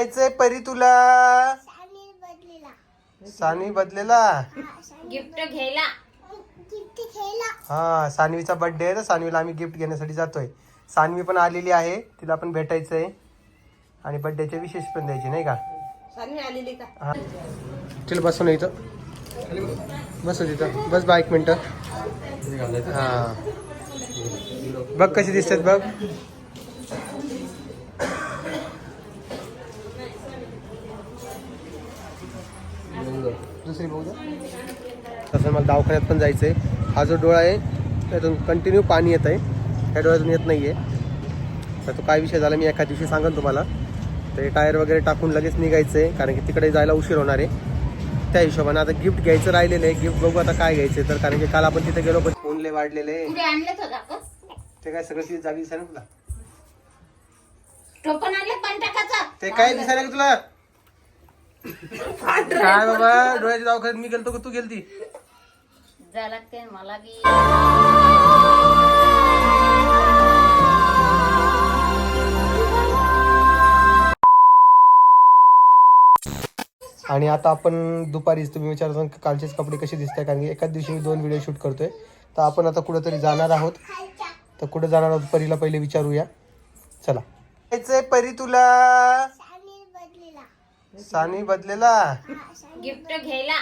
जायचंय परी तुला? सानी बदलेला? सानवी बदलेला. गिफ्ट घ्यायला. हा सानवीचा बर्थडे आहे तर सानवीला आम्ही गिफ्ट घेण्यासाठी जातोय. सानवी पण आलेली आहे तिला पण भेटायचंय. आणि बर्थडेचे विशेष पण द्यायचे नाही का? आलेली का? हा. चल बसू ना इथं. बसू तिथं. बस बा एक मिनटं. हा. बघ कशी दिसतात बघ. दुसरी बघू. तसं मला दवाखान्यात पण जायचं आहे हा जो डोळा आहे त्यातून कंटिन्यू पाणी येत आहे. ह्या डोळ्यातून येत नाही आहे तर तो काय विषय झाला मी एका दिवशी सांगेन तुम्हाला. ते टायर वगैरे टाकून लगेच निघायचं आहे कारण की तिकडे जायला उशीर होणार आहे. त्या हिशोबाने आता गिफ्ट घ्यायचं राहिलेलं आहे. गिफ्ट बघू आता काय घ्यायचं तर कारण की काल आपण तिथे गेलो पण फोनले वाढलेले ते काय सगळं तिथे जागी दिसायला तुला? ते काय दिसायला तुला? काय बाबा डोळ्याच्या दवाखान्यात मी गेलतो का तू गेलती? जा लागते मला बी. आणि आता आपण दुपारीच तुम्ही विचारता की कालचेच कपडे कसे दिसत आहे कारण की एकाच दिवशी मी दोन व्हिडिओ शूट करतोय. तर आपण आता कुठेतरी जाणार आहोत. तर कुठे जाणार आहोत परीला पहिले विचारूया. चला. जायचंय परी तुला. सानवी बदलेला? गिफ्ट घ्यायला.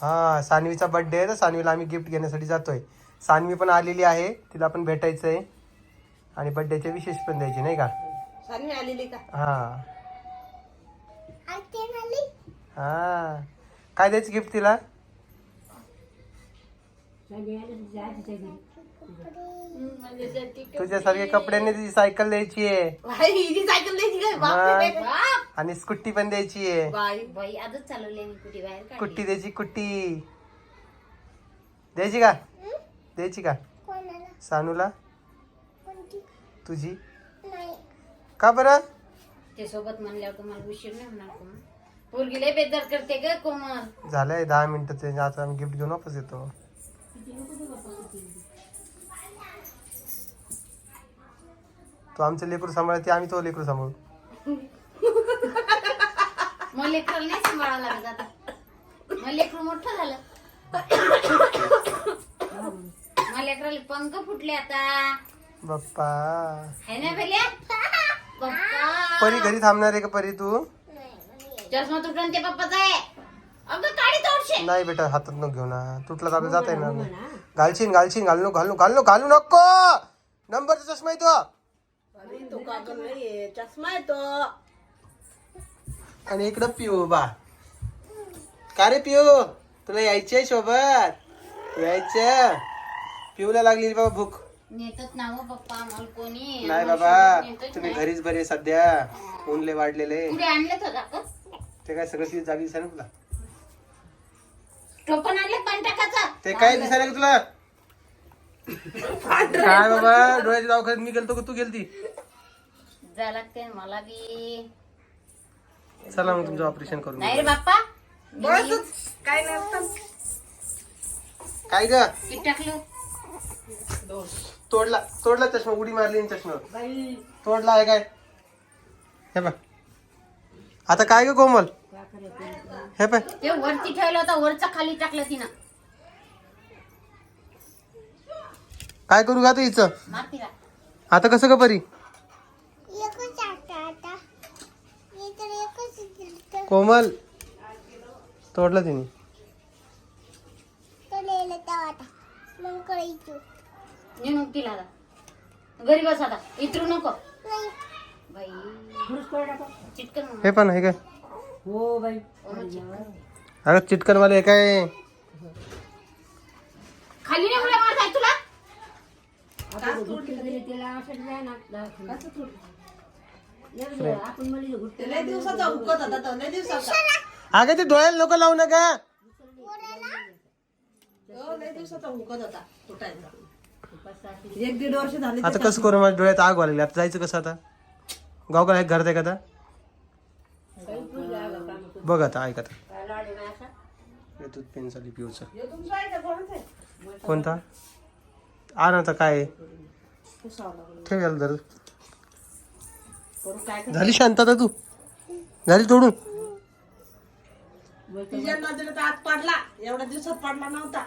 हा सानवीचा बर्थडे आहे तर सानवीला आम्ही गिफ्ट घेण्यासाठी जातोय. सानवी पण आलेली आहे तिला पण भेटायचंय. आणि बर्थडेचे विशेष पण द्यायचे नाही का? सानवी आलेली का? हा. हा. काय द्यायचं गिफ्ट तिला? तुझ्यासारखे कपड्याने तिची सायकल द्यायची आहे. हिची सायकल द्यायची काय? बापरे मग. बाप. आणि स्कुट्टी पण द्यायची आहे. बाई बाई आजच चालवले मी कुठे बाहेर काढली. कुट्टी द्यायची कुट्टी. द्यायची का? द्यायची का? कोणाला? सानूला? कोणती? तुझी? नाही. का बरं? ते सोबत म्हणल्यावर तुम्हाला उशीर नाही होणार कोण? पोरगी लय बेजार करते ग कोमल. झालंय दहा मिनिटं आता आम्ही गिफ्ट घेऊन वापस येतो. तो आमचं लेकरू सांभाळते आम्ही तो लेकरू सांभाळू. मग लेकराला नाही सांभाळावं लागत आता. मग लेकरू मोठं झालं. मग लेकराला पंख फुटले आता. बाप्पा. है ना भैया पप्पा परी घरी थांबणार आहे का परी तू? चष्मा तुटून ते पप्पाचा आहे. अगं काढी तोडशे नाही बेटा हातात नको घेऊ ना. तुटला तर आपल्याला जाता येणार नाही घालशील घालशील घालू नको घालू घालू घालू नको. नंबरचा चष्मा येतो अरे तो कागद नाहीये चष्मा आहे तो. आणि इकडं पिऊ बा का रे पिऊ? तुला यायची आहे सोबत यायचं पिऊला लागली बाबा भूक. नेतच ना हो पप्पा मला कोणी. नाही आम्हाला बाबा नेतच तुम्ही नाही. घरीच बरे सध्या. ऊनले वाढलेले. पुढे आणलेत होता का ते काय सगळं तिथे जागी दिसायला तुला? टोपण आणले पंटाकाचा. ते काय दिसायला का तुला? काय बाबा डोळ्याच्या दवाखान्यात मी गेलतो का तू गेलती? जा लागते मला बी. चला मग तुमचं ऑपरेशन करून नाही रे बाप्पा. बसच काय नसतं काय ग? टाकलं. तोडला तोडला चष्मा उडी मारली चष्मा. तोडला आहे काय? हे बघ. आता काय ग कोमल? हे पाय ते वरती ठेवलं होता वरचा खाली टाकलं तिनं. काय करू का हिचं? आता कसं का परी? एकच आता आता. हे तर एकच दिसतं. कोमल. तोडला तिने. तो लिहिलं तेव्हा आता. मग कळायचं. नेऊन तिला आता. घरी बस आता. इतरू नको. नाही. बाई. चिटकन म्हणून. हे पण आहे काय? हो बाई. ओमन चिटकन. वाले हे काय? खाली नाही उड्या मारताय तुला लय दिवसाचा हुकत होता तो लय दिवसाचा. अगं ते डोळ्याला लोक लावू नका. तो लय दिवसाचा हुकत होता तुटायचा एक दीड वर्ष झाले आता कसं करू माझ्या डोळ्यात आग वाढली आता जायचं कसं आता? गावकडे आहे घरात आहे का आता बघ आता ऐक आता. हे दूध पेनसाठी पिऊचं. हे तुमचं आहे का? कोणाचं आहे? कोणता? आण आता काय आहे? पुसावं लागलं. ठेव याला जर. करू काय कर झाली शांतता तू. झाली तोडून. तिच्या नजरेत आत पडला. एवढ्या दिवसात पडला नव्हता.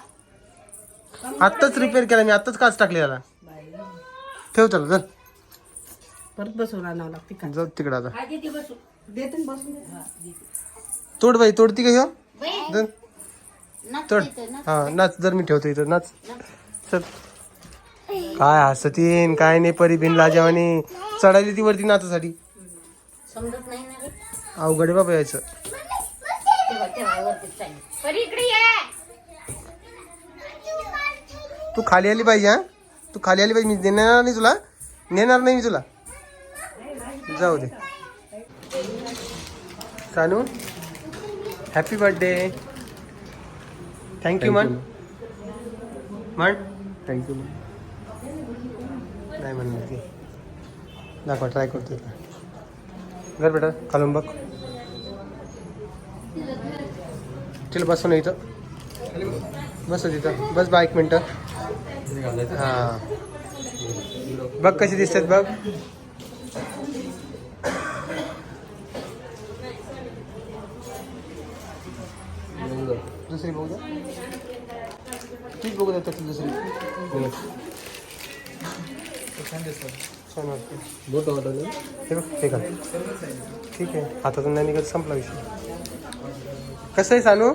आत्ताच रिपेअर केला मी. आत्ताच काच टाकली याला. ठेव चल चल. परत बसवून आणावं लागते जाऊ तिकडे आता. आधी ती बसू देते ना बसून देते. तोड बाई तोडती का ह्यो? तोड. हा नाच जर मी ठेवतो इथं नाच. चल. काय हसतीन काय नाही परी बिन लाजावानी. चढायली ती वरती नाचासाठी समजत नाही ना रे. अवघड आहे बाबा यायचं. तेव्हा तेव्हा वरती चालेल परी इकडे ये. तू खाली आली पाहिजे हा? तू खाली आली पाहिजे मी नेणार नाही तुला? नेणार नाही मी तुला? जाऊ दे. Sanu happy birthday thank you म्हण म्हण थँक्यू नाही म्हणणार ती? दाखवा ट्राय करतो घर बेटा खालून बघ. चल बसू ना इथं. बस तिथं. बस बा एक मिनटं. हां. बघ कशी दिसतात बघ. दुसरी बघू द्या तीच बघू द्या त्यातली दुसरी. छान वाटते हे बघ हे का ठीक आहे. हातातून नाही निघत संपला विषय. कसं आहे सानू?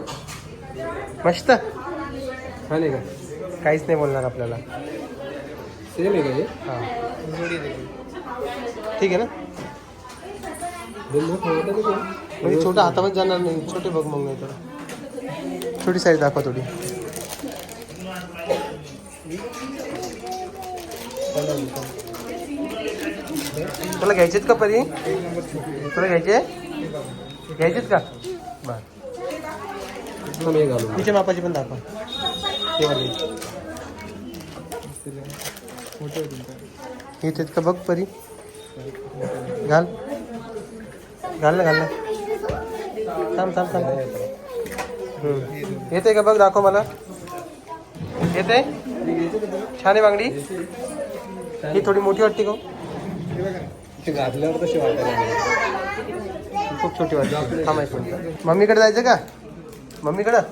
मस्त? हा नाही का काहीच नाही बोलणार आपल्याला. सेम आहे का हे? हां. ठीक आहे ना? मोठं का ते? म्हणजे छोटा हातामध्ये जाणार नाही. छोटे बघ मग नाही तर छोटी साईज दाखवा थोडी. तुला घ्यायचेत का परी? तुला घ्यायचे? घ्यायचेत का? बर. तिच्या मापाची पण का बघ परी? घाल. घाल ना घाल ना. थांब थांब थांब. हम्म. येते का बघ, दाखव मला. येते छान आहे बांगडी? ही थोडी मोठी वाटते का हो? ते घातल्यावर तशी वाटायला लागली. खूप छोटी वाटते. थांब एक मिनिट. मम्मीकडे जायचं का? मम्मीकडं?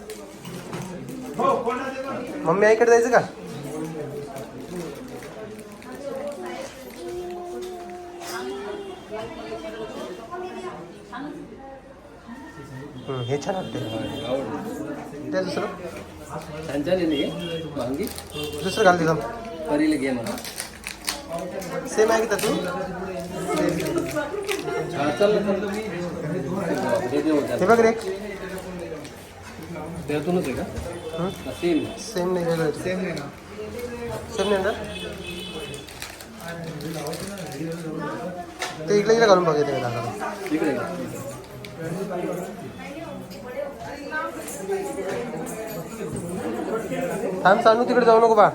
मम्मी आईकडे जायचं का? हे छान वाटते त्या दुसरं? दुसरं घाल तिथं. परीला घे म्हणा. सेम आहे की त्यातून हा बघ रे. त्यातूनच आहे का? हं? सेम सेम नाही वेगळं सेम नाही ना? सेम नाही ना? ते इकडे इकडे घालून बघ येते का दाखवा इकडे. थांब सांगू तिकडे जाऊ नको बा.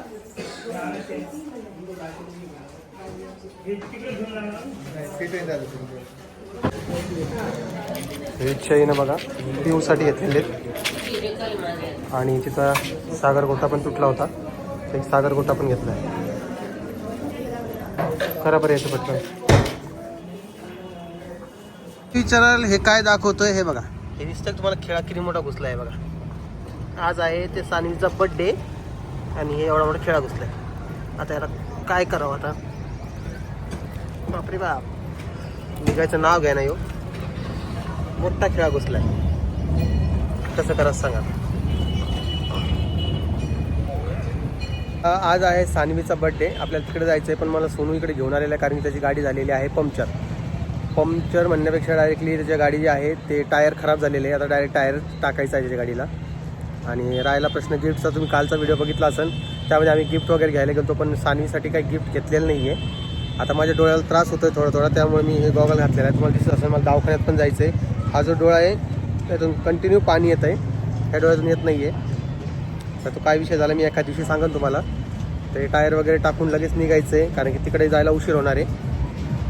रिक्षाईनं बघा पिऊसाठी घेतलेले. आणि तिचा सागरगोटा पण तुटला होता. एक सागरगोटा पण घेतला आहे. करा बरं याचं पटकन. विचाराल हे काय दाखवतोय हे बघा. हे नुसतं तुम्हाला खेळा किती मोठा घुसला आहे बघा. आज आहे ते सानवीचा बड्डे आणि हे एवढा मोठा खेळा घुसलाय आता याला काय करावं आता? बापरे बाप. निघायचं नाव घ्या ना यो. मोठा खेळा घुसलाय. कसं करा सांगा. आज आहे सानवीचा बड्डे आपल्याला तिकडे जायचं आहे पण मला सोनू इकडे घेऊन आलेला आहे कारण की त्याची गाडी झालेली आहे पंक्चर. पंक्चर म्हणण्यापेक्षा डायरेक्टली त्याच्या गाडी जी आहे ते टायर खराब झालेले आहे. आता डायरेक्ट टायर टाकायचं आहे त्याच्या गाडीला. आणि राहिला प्रश्न गिफ्टचा. तुम्ही कालचा व्हिडिओ बघितला असेल त्यामध्ये आम्ही गिफ्ट वगैरे घ्यायला गेलो पण सानवीसाठी काही गिफ्ट घेतलेलं नाही आहे आता माझ्या डोळ्याला त्रास होतो आहे थोडा थोडा त्यामुळे मी हे गॉगल घातलेला आहे तुम्हाला दिसत असेल मला दवाखान्यात पण जायचं आहे हा जो डोळा आहे त्यातून कंटिन्यू पाणी येत आहे ह्या डोळ्यातून येत नाही आहे तर तो काय विषय झाला मी एका दिवशी सांगेन तुम्हाला. ते टायर वगैरे टाकून लगेच निघायचं आहे कारण की तिकडे जायला उशीर होणार आहे.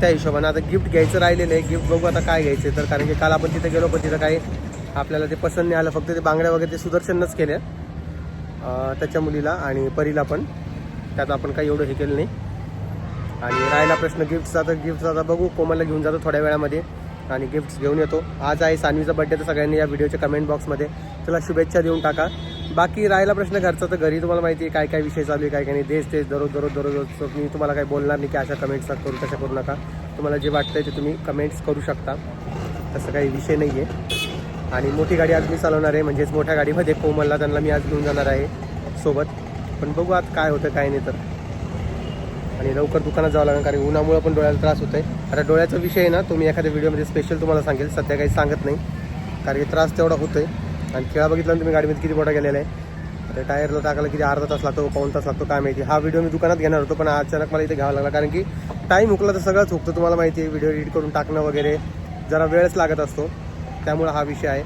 त्या हिशोबाने आता गिफ्ट घ्यायचं राहिलेलं आहे. गिफ्ट बघू आता काय घ्यायचं आहे तर कारण की काल आपण तिथे गेलो पण तिथं काही आपल्याला ते पसंत नाही आलं. फक्त ते बांगड्या वगैरे ते सुदर्शनच केल्या. त्याच्या मुलीला आणि परीला पण. त्यात आपण काही एवढं हे केलं नाही. आणि राहिला प्रश्न गिफ्टचा तर गिफ्टचा आता बघू. कोमलला घेऊन जातो थोड्या वेळामध्ये. आणि गिफ्ट्स घेऊन येतो. आज आहे सानवीचा बड्डे तर सगळ्यांनी या व्हिडिओच्या कमेंट बॉक्समध्ये त्याला शुभेच्छा देऊन टाका. बाकी राहिला प्रश्न घरचा तर घरी तुम्हाला माहिती आहे काय काय विषय चालू आहे काय काय नाही. देश तेच दररोज दररोज दररोज मी तुम्हाला काही बोलणार नाही की अशा कमेंट्स करू तशा करू नका. तुम्हाला जे वाटतं आहे ते तुम्ही कमेंट्स करू शकता. तसं काही विषय नाही आहे आणि मोठी गाडी आज मी चालवणार आहे. म्हणजेच मोठ्या गाडीमध्ये कोमलला त्यांना मी आज घेऊन जाणार आहे सोबत. पण बघू आज काय होतं काय नाही तर. आणि लवकर दुकानात जावं लागेल कारण उन्हामुळं पण डोळ्याला त्रास होतो आहे आता डोळ्याचा विषय आहे ना तो मी एखाद्या व्हिडिओमध्ये स्पेशल तुम्हाला सांगेल. सध्या काही सांगत नाही कारण की त्रास तेवढा होतोय. आणि खेळा बघितला तुम्ही गाडीमध्ये किती मोठा गेलेला आहे. तर टायरला टाकायला किती अर्धा तास लागतो पाऊन तास लागतो काय माहिती. हा व्हिडिओ मी दुकानात घेणार होतो पण अचानक मला इथे घ्यावा लागला कारण की टाईम हुकला तर सगळंच हुकतं तुम्हाला माहिती आहे व्हिडिओ एडिट करून टाकणं वगैरे जरा वेळच लागत असतो. त्यामुळं हा विषय आहे.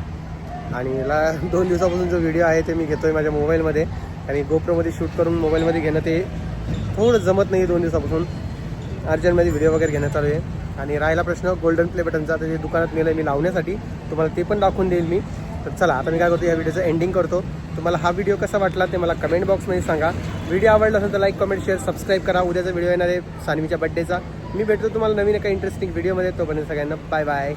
आणि ला दोन दिवसापासून जो व्हिडिओ आहे ते मी घेतोय माझ्या मोबाईलमध्ये. आणि गोप्रोमध्ये शूट करून मोबाईलमध्ये घेणं ते थोडं जमत नाही दोन दिवसापासून. अर्जंटमध्ये व्हिडिओ वगैरे घेण्यात चालू आहे. आणि राहिला प्रश्न गोल्डन प्ले बटनचा तर ते दुकानात नेलं आहे मी लावण्यासाठी. तुम्हाला ते पण दाखवून देईल मी. तर चला आता मी काय करतो या व्हिडिओचं एंडिंग करतो. तुम्हाला हा व्हिडिओ कसा वाटला ते मला कमेंट बॉक्समध्ये सांगा. व्हिडिओ आवडला असेल तर लाईक कमेंट शेअर सबस्क्राईब करा. उद्याचा व्हिडिओ येणार आहे सानवीच्या बड्डेचा मी भेटतो तुम्हाला नवीन एका इंटरेस्टिंग व्हिडिओमध्ये तोपर्यंत सगळ्यांना बाय बाय